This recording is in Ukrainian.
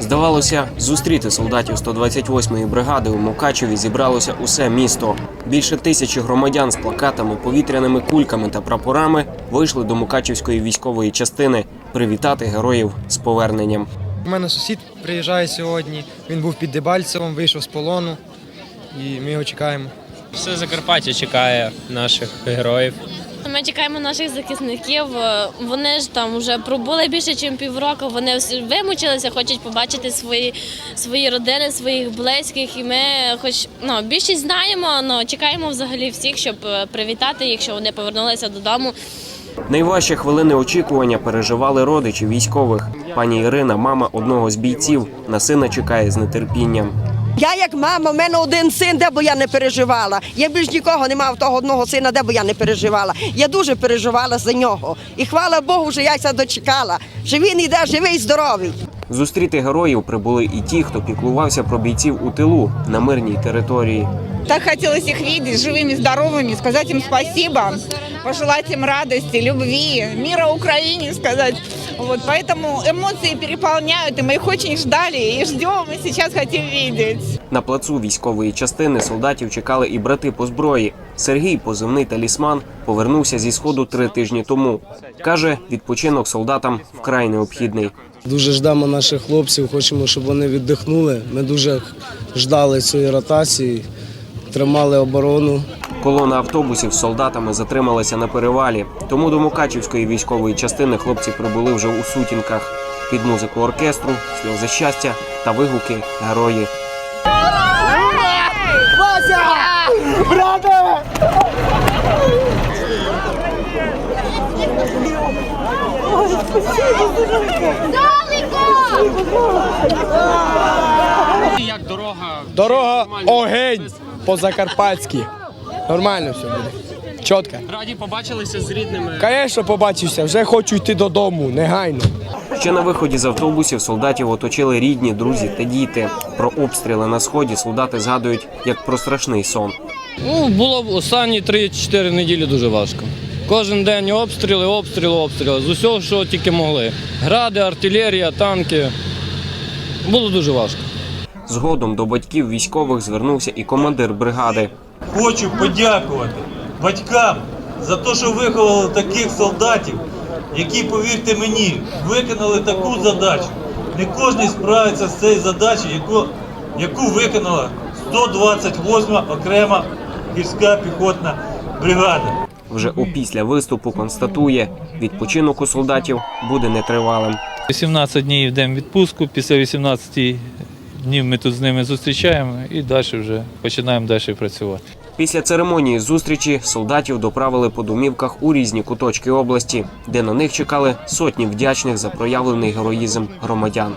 Здавалося, зустріти солдатів 128-ї бригади у Мукачеві зібралося усе місто. Більше тисячі громадян з плакатами, повітряними кульками та прапорами вийшли до Мукачевської військової частини привітати героїв з поверненням. У мене сусід приїжджає сьогодні. Він був під Дебальцевом, вийшов з полону, і ми його чекаємо. Все Закарпаття чекає наших героїв. Ми чекаємо наших захисників. Е, Вони ж там вже пробули більше, ніж півроку. Вони вимучилися, хочуть побачити свої, свої родини, своїх близьких. І ми, хоч ну, більшість знаємо, але чекаємо взагалі всіх, щоб е, привітати їх, що вони повернулися додому. Найважчі хвилини очікування переживали родичі військових. Пані Ірина, мама одного з бійців, на сина чекає з нетерпінням. Я як мама, в мене один син, де б я не переживала. Я більш нікого не мав того одного сина, де б я не переживала. Я дуже переживала за нього. І хвала Богу, що я ся дочекала. Що він іде живий, здоровий. Зустріти героїв прибули і ті, хто піклувався про бійців у тилу на мирній території. Так хотелось их видеть живыми, здоровыми, сказать им спасибо, пожелать им радости, любви, мира Украине сказать. Вот, поэтому эмоции переполняют, и мы их очень ждали и ждем, и сейчас хотим видеть. На плацу військової частини солдатів чекали і брати по зброї. Сергій, позивний талісман, повернувся зі сходу три тижні тому. каже, відпочинок солдатам вкрай необхідний. Дуже ждемо наших хлопців, хочемо, щоб вони віддихнули. Ми дуже ждали цієї ротації, тримали оборону. Колона автобусів з солдатами затрималася на перевалі. Тому до Мукачівської військової частини хлопці прибули вже у сутінках. Під музику оркестру, сльози щастя та вигуки герої. Як дорога Дорога огень по-закарпатськи. Нормально все буде. Чітко. раді побачилися з рідними. Звісно, побачився, вже хочу йти додому, негайно. Ще на виході з автобусів солдатів оточили рідні, друзі та діти. Про обстріли на сході солдати згадують як про страшний сон. Ну, було б останні 3-4 неділі дуже важко. Кожен день обстріли, обстріли, обстріли. З усього, що тільки могли. Гради, артилерія, танки. Було дуже важко. Згодом до батьків військових звернувся і командир бригади. Хочу подякувати батькам за те, що виховали таких солдатів, які, повірте мені, виконали таку задачу. Не кожен справиться з цією задачею, яку, яку виконала 128 окрема гірська піхотна бригада. Вже опісля виступу констатує, відпочинок у солдатів буде нетривалим. 18 днів йдемо в відпустку, після 18 днів ми тут з ними зустрічаємо і далі вже починаємо далі працювати. Після церемонії зустрічі солдатів доправили по домівках у різні куточки області, де на них чекали сотні вдячних за проявлений героїзм громадян.